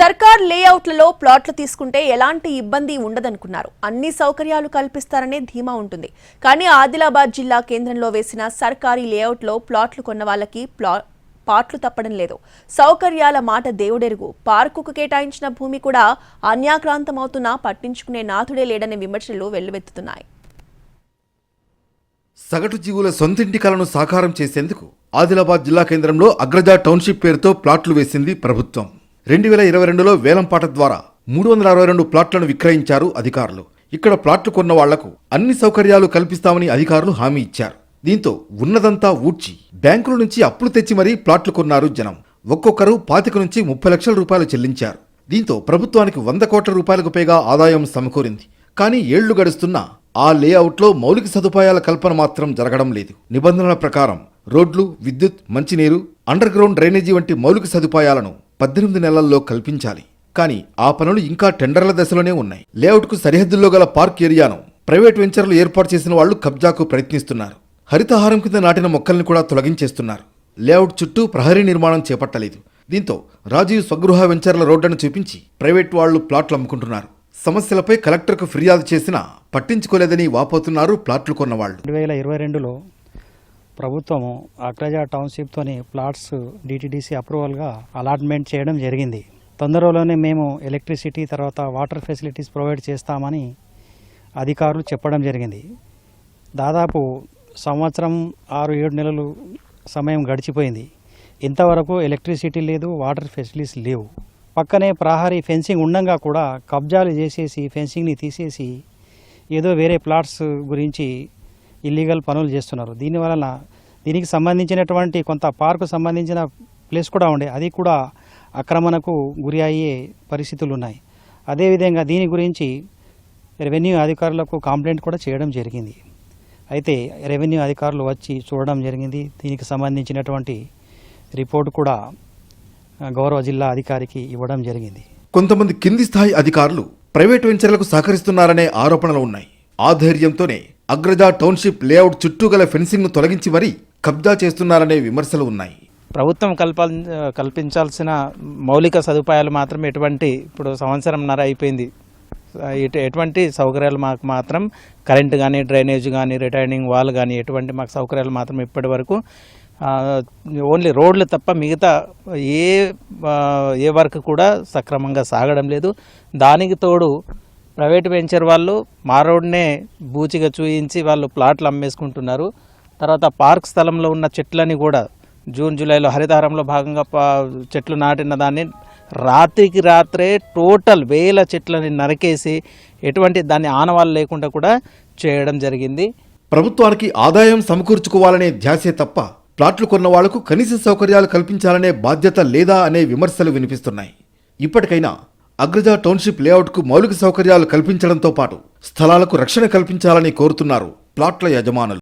సర్కార్ లేఅవుట్లలో ప్లాట్లు తీసుకుంటే ఎలాంటి ఇబ్బంది ఉండదనుకున్నారు. అన్ని సౌకర్యాలు కల్పిస్తారనే ధీమా ఉంటుంది. కానీ ఆదిలాబాద్ జిల్లా కేంద్రంలో వేసిన సర్కారీ లేఅవుట్లో ప్లాట్లు కొన్న వాళ్ళకి ప్లా పాట్లు తప్పడం లేదు. సౌకర్యాల మాట దేవుడెరుగు. పార్కుకు కేటాయించిన భూమి కూడా అన్యాక్రాంతమవుతున్నా పట్టించుకునే నాథుడే లేడనే విమర్శలు వెల్లువెత్తుతున్నాయి. సగటు జీవుల సొంతింటి కలను సాకారం చేసేందుకు ఆదిలాబాద్ జిల్లా కేంద్రంలో అగ్రజా టౌన్షిప్ పేరుతో ప్లాట్లు వేసింది ప్రభుత్వం. రెండు వేల ఇరవై రెండులో వేలంపాట ద్వారా మూడు వందల అరవై రెండు ప్లాట్లను విక్రయించారు అధికారులు. ఇక్కడ ప్లాట్లు కొన్న వాళ్ళకు అన్ని సౌకర్యాలు కల్పిస్తామని అధికారులు హామీ ఇచ్చారు. దీంతో ఉన్నదంతా ఊడ్చి బ్యాంకుల నుంచి అప్పులు తెచ్చి మరీ ప్లాట్లు కొన్నారు జనం. ఒక్కొక్కరు పాతిక నుంచి ముప్పై లక్షల రూపాయలు చెల్లించారు. దీంతో ప్రభుత్వానికి వంద కోట్ల రూపాయలకు పైగా ఆదాయం సమకూరింది. కానీ ఏళ్ళు గడుస్తున్నా ఆ లేఅవుట్లో మౌలిక సదుపాయాల కల్పన మాత్రం జరగడం లేదు. నిబంధనల ప్రకారం రోడ్లు విద్యుత్ మంచినీరు అండర్ గ్రౌండ్ డ్రైనేజీ వంటి మౌలిక సదుపాయాలను పద్దెనిమిది నెలల్లో కల్పించాలి. కానీ ఆ పనులు ఇంకా టెండర్ల దశలోనే ఉన్నాయి. లేఅవుట్కు సరిహద్దుల్లో గల పార్క్ ఏరియాను ప్రైవేట్ వెంచర్లు ఏర్పాటు చేసిన వాళ్ళు కబ్జాకు ప్రయత్నిస్తున్నారు. హరితహారం కింద నాటిన మొక్కల్ని కూడా తొలగించేస్తున్నారు. లేఅవుట్ చుట్టూ ప్రహరీ నిర్మాణం చేపట్టలేదు. దీంతో రాజీవ్ స్వగృహ వెంచర్ల రోడ్లను చూపించి ప్రైవేట్ వాళ్ళు ప్లాట్లు అమ్ముకుంటున్నారు. సమస్యలపై కలెక్టర్కు ఫిర్యాదు చేసినా పట్టించుకోలేదని వాపోతున్నారు ప్లాట్లు కొన్నవాళ్ళు రెండు వేల ఇరవై రెండులో ప్రభుత్వము అగ్రజా టౌన్షిప్తోని ప్లాట్స్ డిటిడిసి అప్రూవల్గా అలాట్మెంట్ చేయడం జరిగింది. తొందరలోనే మేము ఎలక్ట్రిసిటీ తర్వాత వాటర్ ఫెసిలిటీస్ ప్రొవైడ్ చేస్తామని అధికారులు చెప్పడం జరిగింది. దాదాపు సంవత్సరం ఆరు ఏడు నెలలు సమయం గడిచిపోయింది. ఇంతవరకు ఎలక్ట్రిసిటీ లేదు వాటర్ ఫెసిలిటీస్ లేవు. పక్కనే ప్రహరీ ఫెన్సింగ్ ఉండగా కూడా కబ్జాలు చేసేసి ఫెన్సింగ్ని తీసేసి ఏదో వేరే ప్లాట్స్ గురించి ఇల్లీగల్ పనులు చేస్తున్నారు. దీనివలన దీనికి సంబంధించినటువంటి కొంత పార్కు సంబంధించిన ప్లేస్ కూడా ఉండే. అది కూడా ఆక్రమణకు గురి అయ్యే పరిస్థితులు ఉన్నాయి. అదేవిధంగా దీని గురించి రెవెన్యూ అధికారులకు కంప్లైంట్ కూడా చేయడం జరిగింది. అయితే రెవెన్యూ అధికారులు వచ్చి చూడడం జరిగింది. దీనికి సంబంధించినటువంటి రిపోర్ట్ కూడా గౌరవ జిల్లా అధికారికి ఇవ్వడం జరిగింది. కొంతమంది కింది స్థాయి అధికారులు ప్రైవేట్ వెంచర్లకు సహకరిస్తున్నారనే ఆరోపణలు ఉన్నాయి. ఆ ధైర్యంతోనే అగ్రజా టౌన్షిప్ లేఅవుట్ చుట్టూ గల ఫెన్సింగ్ను తొలగించి మరీ కబ్జా చేస్తున్నారనే విమర్శలు ఉన్నాయి. ప్రభుత్వం కల్ప కల్పించాల్సిన మౌలిక సదుపాయాలు మాత్రం ఎటువంటి ఇప్పుడు సంవత్సరంన్నర అయిపోయింది. ఎటు ఎటువంటి సౌకర్యాలు మాకు మాత్రం కరెంట్ కానీ డ్రైనేజ్ కానీ రిటైనింగ్ వాల్ కానీ ఎటువంటి మాకు సౌకర్యాలు మాత్రం ఇప్పటి వరకు ఓన్లీ రోడ్లు తప్ప మిగతా ఏ ఏ వర్క్ కూడా సక్రమంగా సాగడం లేదు. దానికి తోడు ప్రైవేట్ వెంచర్ వాళ్ళు మా రోడ్నే బూచిగా చూయించి వాళ్ళు ప్లాట్లు అమ్మేసుకుంటున్నారు. తర్వాత పార్క్ స్థలంలో ఉన్న చెట్లని కూడా జూన్ జూలైలో హరితహారంలో భాగంగా పా చెట్లు నాటిన దాన్ని రాత్రికి రాత్రే టోటల్ వేల చెట్లని నరికేసి ఎటువంటి దాన్ని ఆనవాళ్ళు లేకుండా కూడా చేయడం జరిగింది. ప్రభుత్వానికి ఆదాయం సమకూర్చుకోవాలనే ధ్యాసే తప్ప ప్లాట్లు కొన్న వాళ్ళకు కనీస సౌకర్యాలు కల్పించాలనే బాధ్యత లేదా అనే విమర్శలు వినిపిస్తున్నాయి. ఇప్పటికైనా అగ్రజ టౌన్షిప్ లేఅవుట్కు మౌలిక సౌకర్యాలు కల్పించడంతో పాటు స్థలాలకు రక్షణ కల్పించాలని కోరుతున్నారు ప్లాట్ల యజమానులు.